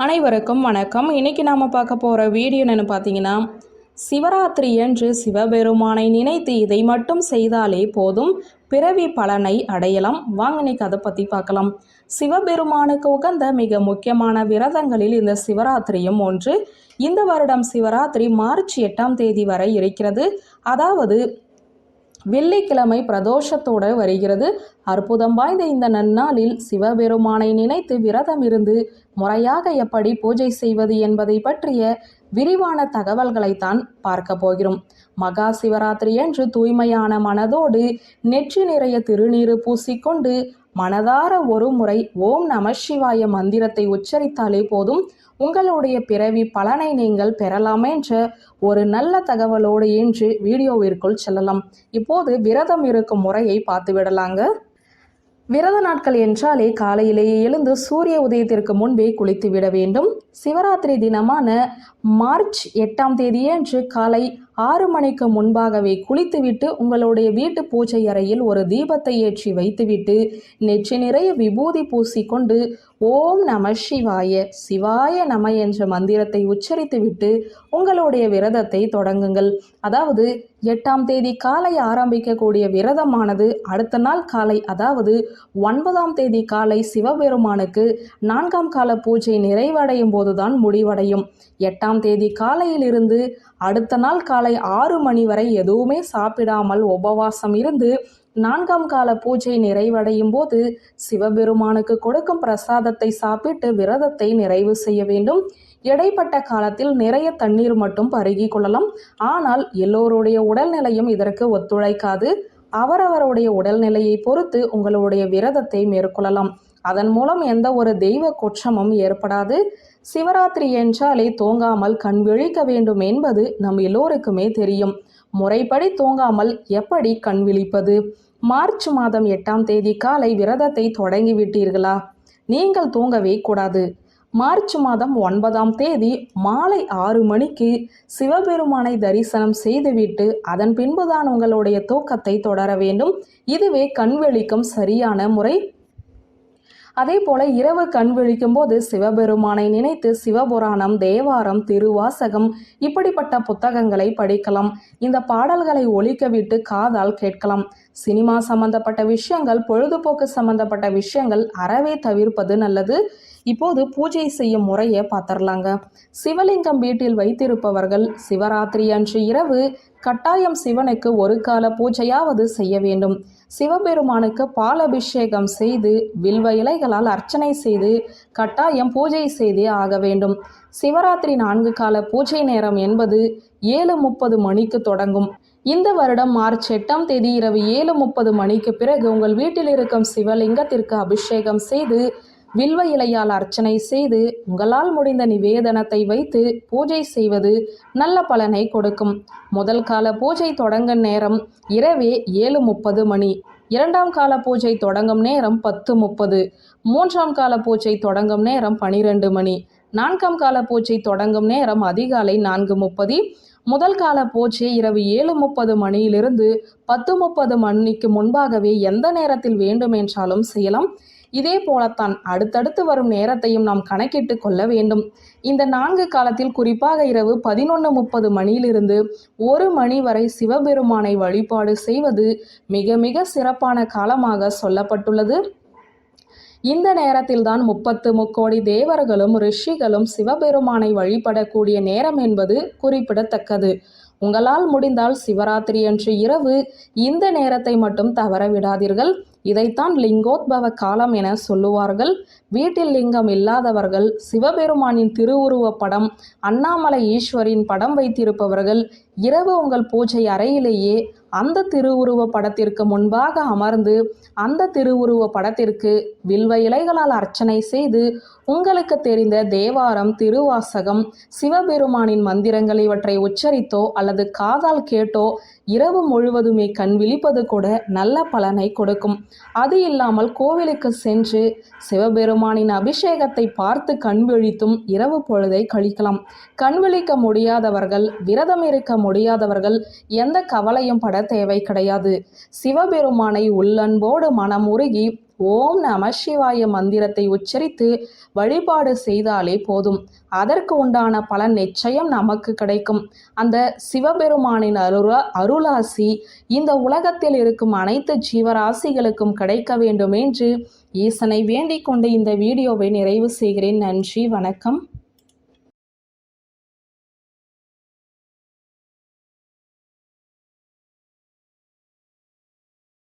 அனைவருக்கும் வணக்கம். இன்னைக்கு நாம் பார்க்க போகிற வீடியோ என்னென்னு பார்த்தீங்கன்னா சிவராத்திரி என்று சிவபெருமானை நினைத்து இதை மட்டும் செய்தாலே போதும். பிறவி பலனை அடையலாம். வாங்க இன்னைக்கு அதை பற்றி பார்க்கலாம். சிவபெருமானுக்கு உகந்த மிக முக்கியமான விரதங்களில் இந்த சிவராத்திரியும் ஒன்று. இந்த வருடம் சிவராத்திரி மார்ச் எட்டாம் தேதி வரை இருக்கிறது. அதாவது வெள்ளிக்கிழமை பிரதோஷத்தோடு வருகிறது. அற்புதம் வாய்ந்த இந்த நன்னாளில் சிவபெருமானை நினைத்து விரதம் இருந்து முறையாக எப்படி பூஜை செய்வது என்பதை பற்றிய விரிவான தகவல்களைத்தான் பார்க்க போகிறோம். மகா சிவராத்திரி என்று தூய்மையான மனதோடு நெற்றி நிறைய திருநீறு பூசிக்கொண்டு மனதார ஒரு முறை ஓம் நம சிவாய மந்திரத்தை உச்சரித்தாலே போதும். உங்களுடைய பிறவி பலனை நீங்கள் பெறலாம் என்ற ஒரு நல்ல தகவலோடு இன்று வீடியோவிற்குள் செல்லலாம். இப்போது விரதம் இருக்கும் முறையை பார்த்து விடலாங்க. விரத நாட்கள் என்றாலே காலையிலேயே எழுந்து சூரிய உதயத்திற்கு முன்பே குளித்து விட வேண்டும். சிவராத்திரி தினமான மார்ச் எட்டாம் தேதியன்று காலை ஆறு மணிக்கு முன்பாகவே குளித்துவிட்டு உங்களுடைய வீட்டு பூஜை அறையில் ஒரு தீபத்தை ஏற்றி வைத்துவிட்டு நெற்றி நிறைய விபூதி பூசிக்கொண்டு ஓம் நம சிவாய சிவாய நம என்ற மந்திரத்தை உச்சரித்துவிட்டு உங்களுடைய விரதத்தை தொடங்குங்கள். அதாவது எட்டாம் தேதி காலை ஆரம்பிக்கக்கூடிய விரதமானது அடுத்த நாள் காலை அதாவது ஒன்பதாம் தேதி காலை சிவபெருமானுக்கு நான்காம் கால பூஜை நிறைவடையும் போது போதுதான் முடிவடையும். எட்டாம் தேதி காலையிலிருந்து அடுத்த நாள் காலை ஆறு மணி வரை எதுவுமே சாப்பிடாமல் உபவாசம் இருந்து நான்காம் கால பூஜை நிறைவடையும் போது சிவபெருமானுக்கு கொடுக்கும் பிரசாதத்தை சாப்பிட்டு விரதத்தை நிறைவு செய்ய வேண்டும். இடைப்பட்ட காலத்தில் நிறைய தண்ணீர் மட்டும் பருகி கொள்ளலாம். ஆனால் எல்லோருடைய உடல்நிலையும் இதற்கு ஒத்துழைக்காது. அவரவருடைய உடல்நிலையை பொறுத்து உங்களுடைய விரதத்தை மேற்கொள்ளலாம். அதன் மூலம் எந்த ஒரு தெய்வ குற்றமும் ஏற்படாது. சிவராத்திரி என்றாலே தூங்காமல் கண் விழிக்க வேண்டும் என்பது நம் எல்லோருக்குமே தெரியும். முறைப்படி தூங்காமல் எப்படி கண் விழிப்பது? மார்ச் மாதம் எட்டாம் தேதி காலை விரதத்தை தொடங்கி விட்டீர்களா நீங்கள் தூங்கவே கூடாது. மார்ச் மாதம் ஒன்பதாம் தேதி மாலை ஆறு மணிக்கு சிவபெருமானை தரிசனம் செய்துவிட்டு அதன் பின்புதான் உங்களுடைய தூக்கத்தை தொடர வேண்டும். இதுவே கண் விழிக்கும் சரியான முறை. அதே போல இரவு கண் விழிக்கும் போது சிவபெருமானை நினைத்து சிவபுராணம் தேவாரம் திருவாசகம் இப்படிப்பட்ட புத்தகங்களை படிக்கலாம். இந்த பாடல்களை ஒழிக்க விட்டு காதால் கேட்கலாம். சினிமா சம்பந்தப்பட்ட விஷயங்கள் பொழுதுபோக்கு சம்பந்தப்பட்ட விஷயங்கள் அறவே தவிர்ப்பது நல்லது. இப்போது பூஜை செய்யும் முறையை பார்த்துடலாங்க. சிவலிங்கம் வீட்டில் வைத்திருப்பவர்கள் சிவராத்திரி அன்று இரவு கட்டாயம் சிவனுக்கு ஒரு கால பூஜையாவது செய்ய வேண்டும். சிவபெருமானுக்கு பால் அபிஷேகம் செய்து வில்வ இலைகளால் அர்ச்சனை செய்து கட்டாயம் பூஜை செய்தே ஆக வேண்டும். சிவராத்திரி நான்கு கால பூஜை நேரம் என்பது ஏழு முப்பது மணிக்கு தொடங்கும். இந்த வருடம் மார்ச் எட்டாம் தேதி இரவு ஏழு முப்பது மணிக்கு பிறகு உங்கள் வீட்டில் இருக்கும் சிவலிங்கத்திற்கு அபிஷேகம் செய்து வில்வ இலையால் அர்ச்சனை செய்து உங்களால் முடிந்த நிவேதனத்தை வைத்து பூஜை செய்வது நல்ல பலனை கொடுக்கும். முதல் கால பூஜை தொடங்க நேரம் இரவே ஏழு முப்பது மணி. இரண்டாம் கால பூஜை தொடங்கும் நேரம் பத்து முப்பது. மூன்றாம் கால பூஜை தொடங்கும் நேரம் பனிரெண்டு மணி. நான்காம் கால பூஜை தொடங்கும் நேரம் அதிகாலை நான்கு முப்பது. முதல் கால போச்சு இரவு ஏழு முப்பது மணியிலிருந்து பத்து முப்பது மணிக்கு முன்பாகவே எந்த நேரத்தில் வேண்டுமென்றாலும் செய்யலாம். இதே போலத்தான் அடுத்தடுத்து வரும் நேரத்தையும் நாம் கணக்கிட்டு கொள்ள வேண்டும். இந்த நான்கு காலத்தில் குறிப்பாக இரவு பதினொன்று முப்பது மணியிலிருந்து ஒரு மணி வரை சிவபெருமானை வழிபாடு செய்வது மிக மிக சிறப்பான காலமாக சொல்லப்பட்டுள்ளது. இந்த நேரத்தில்தான் முப்பத்து முக்கோடி தேவர்களும் ரிஷிகளும் சிவபெருமானை வழிபடக்கூடிய நேரம் என்பது குறிப்பிடத்தக்கது. உங்களால் முடிந்தால் சிவராத்திரி அன்று இரவு இந்த நேரத்தை மட்டும் தவற விடாதீர்கள். இதைத்தான் லிங்கோத்பவ காலம் என சொல்லுவார்கள். வீட்டில் லிங்கம் இல்லாதவர்கள் சிவபெருமானின் திருவுருவ படம் அண்ணாமலை ஈஸ்வரின் படம் வைத்திருப்பவர்கள் இரவு உங்கள் பூஜை அறையிலேயே அந்த திருவுருவ படத்திற்கு முன்பாக அமர்ந்து அந்த திருவுருவ படத்திற்கு வில்வ இலைகளால் அர்ச்சனை செய்து உங்களுக்கு தெரிந்த தேவாரம் திருவாசகம் சிவபெருமானின் மந்திரங்கள் இவற்றை உச்சரித்தோ அல்லது காதால் கேட்டோ இரவு முழுவதுமே கண் விழிப்பது கூட நல்ல பலனை கொடுக்கும். அது இல்லாமல் கோவிலுக்கு சென்று சிவபெருமானின் அபிஷேகத்தை பார்த்து கண் விழித்தும் இரவு பொழுதை கழிக்கலாம். கண் விழிக்க முடியாதவர்கள் விரதம் இருக்க முடியாதவர்கள் எந்த கவலையும் பட தேவை கிடையாது. சிவபெருமானை உள்ளன்போடு மனம் உருகி ஓம் நம சிவாய மந்திரத்தை உச்சரித்து வழிபாடு செய்தாலே போதும். அதற்கு உண்டான பலன் நிச்சயம் நமக்கு கிடைக்கும். அந்த சிவபெருமானின் அருளா அருளாசி இந்த உலகத்தில் இருக்கும் அனைத்து ஜீவராசிகளுக்கும் கிடைக்க வேண்டும் என்று ஈசனை வேண்டிக் கொண்டு இந்த வீடியோவை நிறைவு செய்கிறேன். நன்றி வணக்கம்.